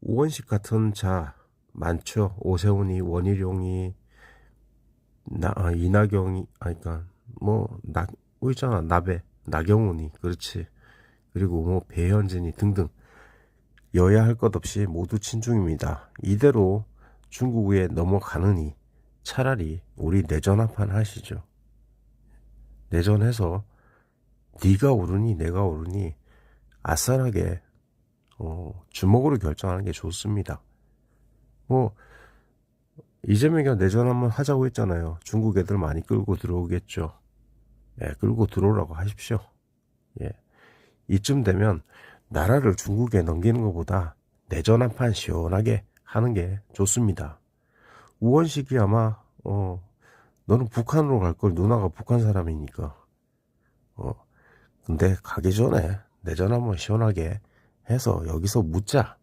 우원식 같은 자 많죠. 오세훈이, 원희룡이, 나, 아, 이나경이, 아 그니까 뭐, 나, 뭐 있잖아. 나배, 나경훈이, 그렇지. 그리고 뭐, 배현진이 등등. 여야 할 것 없이 모두 친중입니다. 이대로 중국에 넘어가느니 차라리 우리 내전 한판 하시죠. 내전해서 네가 오르니 내가 오르니 아싸하게 어, 주먹으로 결정하는 게 좋습니다. 뭐 이재명이가 내전 한번 하자고 했잖아요. 중국 애들 많이 끌고 들어오겠죠. 예, 끌고 들어오라고 하십시오. 예. 이쯤 되면 나라를 중국에 넘기는 것보다 내전 한 판 시원하게 하는 게 좋습니다. 우원식이 아마 어 너는 북한으로 갈 걸 누나가 북한 사람이니까 어 근데 가기 전에 내전 한번 시원하게 해서 여기서 묻자